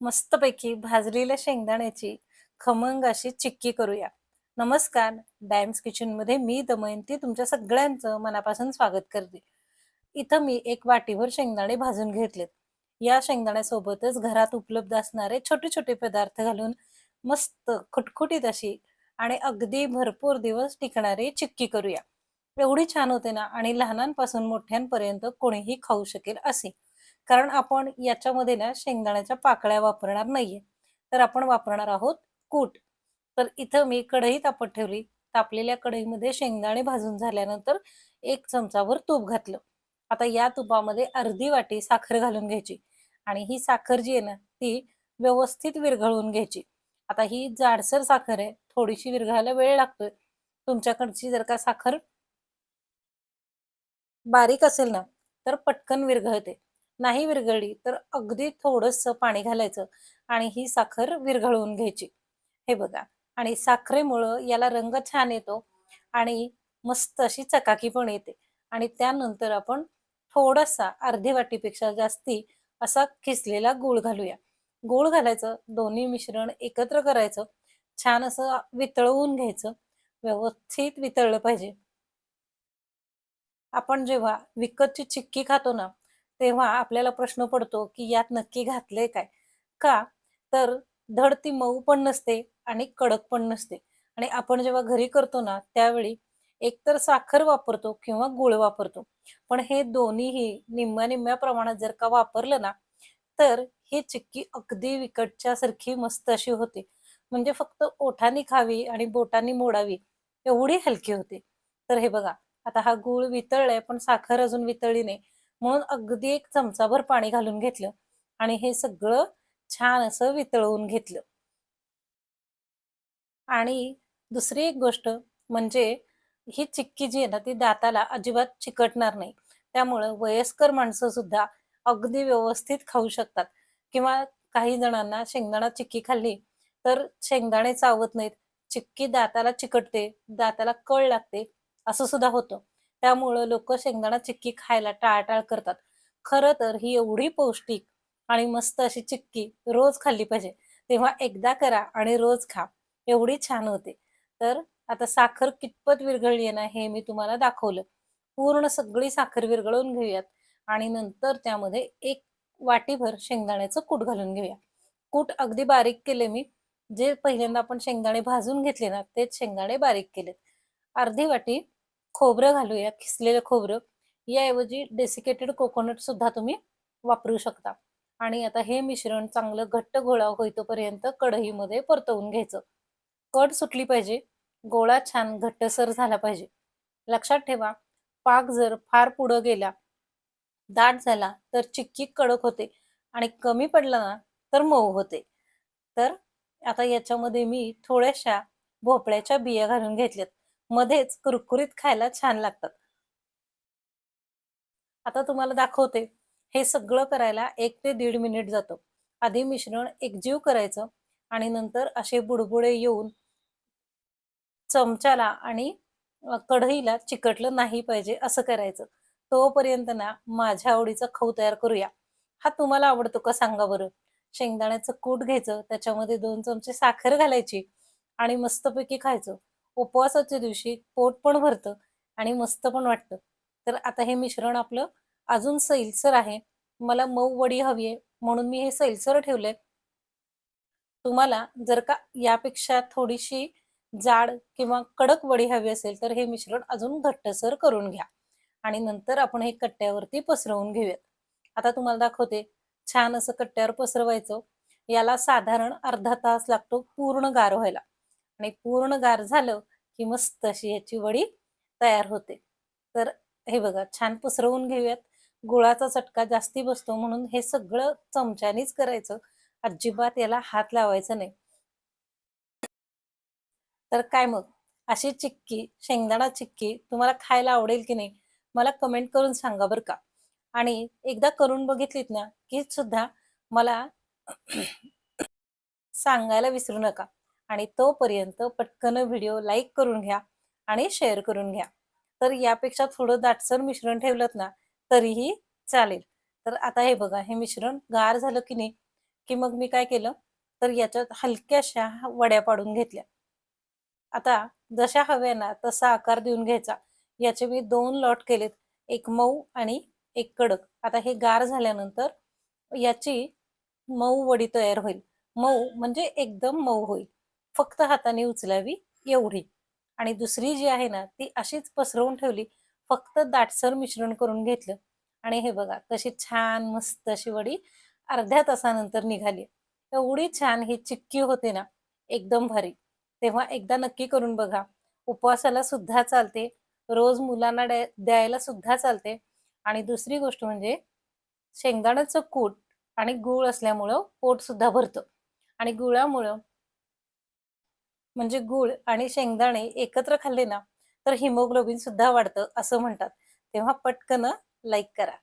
मस्तपैकी भाजलेल्या शेंगदाण्याची खमंग अशी चिक्की करूया. नमस्कार डायम्स किचनमध्ये मी दमयंती तुमच्या सगळ्यांचं मनापासून स्वागत करते. इथं मी एक वाटीभर शेंगदाणे भाजून घेतलेत. या शेंगदाण्यासोबतच घरात उपलब्ध असणारे छोटे छोटे पदार्थ घालून मस्त खुटखुटीत अशी आणि अगदी भरपूर दिवस टिकणारी चिक्की करूया. एवढी छान होते ना आणि लहानांपासून मोठ्यांपर्यंत कोणीही खाऊ शकेल असे. कारण आपण याच्यामध्ये ना शेंगदाण्याच्या पाकळ्या वापरणार नाहीये. तर आपण वापरणार आहोत कूट. तर इथं मी कढई तापत ठेवली. तापलेल्या कढईमध्ये शेंगदाणे भाजून झाल्यानंतर एक चमचावर तूप घातलं. आता या तुपामध्ये अर्धी वाटी साखर घालून घ्यायची. आणि ही साखर जी आहे ना ती व्यवस्थित विरघळून घ्यायची. आता ही जाडसर साखर आहे. थोडीशी विरघळायला वेळ लागतोय. तुमच्याकडची जर का साखर बारीक असेल ना तर पटकन विरघळते. नाही विरघळली तर अगदी थोडंसं पाणी घालायचं आणि ही साखर विरघळवून घ्यायची. हे बघा आणि साखरेमुळं याला रंग छान येतो आणि मस्त अशी चकाकी पण येते. आणि त्यानंतर आपण थोडासा अर्धी वाटीपेक्षा जास्ती असा खिसलेला गूळ घालूया. गूळ घालायचं दोन्ही मिश्रण एकत्र करायचं छान असं वितळवून घ्यायचं व्यवस्थित वितळलं पाहिजे. आपण जेव्हा विकतची चिक्की खातो ना तेव्हा आपल्याला प्रश्न पडतो की यात नक्की घातले काय? का? तर धड ती मऊ पण नसते आणि कडक पण नसते. आणि आपण जेव्हा घरी करतो ना त्यावेळी एकतर साखर वापरतो किंवा गुळ वापरतो. पण हे दोन्हीही निम्म्या निम्म्या प्रमाणात जर का वापरलं ना तर ही चिक्की अगदी विकटच्या सारखी मस्त अशी होते. म्हणजे फक्त ओठानी खावी आणि बोटानी मोडावी एवढी हलकी होते. तर हे बघा आता हा गूळ वितळलाय पण साखर अजून वितळली नाही. म्हणून अगदी एक चमचाभर पाणी घालून घेतलं आणि हे सगळं छान असं वितळवून घेतलं. आणि दुसरी एक गोष्ट म्हणजे ही चिक्की जी आहे ना ती दाताला अजिबात चिकटणार नाही. त्यामुळं वयस्कर माणसं सुद्धा अगदी व्यवस्थित खाऊ शकतात. किंवा काही जणांना शेंगदाणा चिक्की खाल्ली तर शेंगदाणे चावत नाहीत. चिक्की दाताला चिकटते दाताला कळ लागते असं सुद्धा होतं. त्यामुळं लोक शेंगदाणा चिक्की खायला टाळाटाळ करतात. खरं तर ही एवढी पौष्टिक आणि मस्त अशी चिक्की रोज खाल्ली पाहिजे. तेव्हा एकदा करा आणि रोज खा. एवढी छान होते. तर आता साखर कितपत विरघळली आहे ना हे मी तुम्हाला दाखवलं. पूर्ण सगळी साखर विरघळून घेऊयात. आणि नंतर त्यामध्ये एक वाटीभर शेंगदाण्याचं कूट घालून घेऊया. कूट अगदी बारीक केले मी. जे पहिल्यांदा आपण शेंगदाणे भाजून घेतले ना तेच शेंगदाणे बारीक केलेत. अर्धी वाटी खोबरं घालूया खिसलेलं खोबरं. याऐवजी डेसिकेटेड कोकोनट सुद्धा तुम्ही वापरू शकता. आणि आता हे मिश्रण चांगलं घट्ट गोळा होईतोपर्यंत कढईमध्ये परतवून घ्यायचं. कड सुटली पाहिजे. गोळा छान घट्टसर झाला पाहिजे. लक्षात ठेवा पाक जर फार पुढं गेला दाट झाला तर चिक्की कडक होते आणि कमी पडला ना तर मऊ होते. तर आता याच्यामध्ये मी थोड्याशा भोपळ्याच्या बिया घालून घेतल्यात. मध्येच कुरकुरीत खायला छान लागतात. आता तुम्हाला दाखवते. हे सगळं करायला एक ते दीड मिनिट जातो. आधी मिश्रण एकजीव करायचं आणि नंतर असे बुडबुडे येऊन चमच्याला आणि कढईला चिकटलं नाही पाहिजे असं करायचं. तोपर्यंत ना माझ्या आवडीचा खाऊ तयार करूया. हा तुम्हाला आवडतो का सांगा बरं? शेंगदाण्याचं कूट घ्यायचं त्याच्यामध्ये दोन चमचे साखर घालायची आणि मस्तपैकी खायचं. उपवासाच्या दिवशी पोट पण भरतं आणि मस्त पण वाटतं. तर आता हे मिश्रण आपलं अजून सैलसर आहे. मला मऊ वडी हवी आहे म्हणून मी हे सैलसर ठेवलंय. तुम्हाला जर का यापेक्षा थोडीशी जाड किंवा कडक वडी हवी असेल तर हे मिश्रण अजून घट्टसर करून घ्या. आणि नंतर आपण हे कट्ट्यावरती पसरवून घेऊयात. आता तुम्हाला दाखवते. छान असं कट्ट्यावर पसरवायचं. याला साधारण अर्धा तास लागतो पूर्ण गार व्हायला. आणि पूर्ण गार झालं की मस्त अशी याची वडी तयार होते. तर हे बघा छान पसरवून घेऊयात. गुळाचा चटका जास्ती बसतो म्हणून हे सगळं चमच्यानीच करायचं. अजिबात याला हात लावायचा नाही. तर काय मग? अशी चिक्की शेंगदाणा चिक्की तुम्हाला खायला आवडेल की नाही मला कमेंट करून सांगा बरं का. आणि एकदा करून बघितलीत ना की सुद्धा मला सांगायला विसरू नका. आणि तोपर्यंत पटकन व्हिडिओ लाईक करून घ्या आणि शेअर करून घ्या. तर यापेक्षा थोडं दाटसर मिश्रण ठेवलं ना तरीही चालेल. तर आता हे बघा हे मिश्रण गार झालं की नाही की मग मी काय केलं? तर याच्यात हलक्याशा वड्या पाडून घेतल्या. आता जशा हव्या ना तसा आकार देऊन घ्यायचा. याचे मी दोन लॉट केलेत एक मऊ आणि एक कडक. आता हे गार झाल्यानंतर याची मऊ वडी तयार होईल. मऊ म्हणजे एकदम मऊ होईल. फक्त हाताने उचलावी एवढी. आणि दुसरी जी आहे ना ती अशीच पसरवून ठेवली फक्त दाटसर मिश्रण करून घेतलं. आणि हे बघा कशी छान मस्त अशी वडी अर्ध्या तासानंतर निघाली. एवढी छान ही चिक्की होते ना एकदम भारी. तेव्हा एकदा नक्की करून बघा. उपवासाला सुद्धा चालते. रोज मुलांना द्यायला सुद्धा चालते. आणि दुसरी गोष्ट म्हणजे शेंगदाण्याचं कूट आणि गूळ असल्यामुळं पोट सुद्धा भरतं. आणि गुळामुळं म्हणजे गूळ आणि शेंगदाणे एकत्र खाल्ले ना तर हिमोग्लोबिन सुद्धा वाढतं असं म्हणतात. तेव्हा पटकन लाईक करा.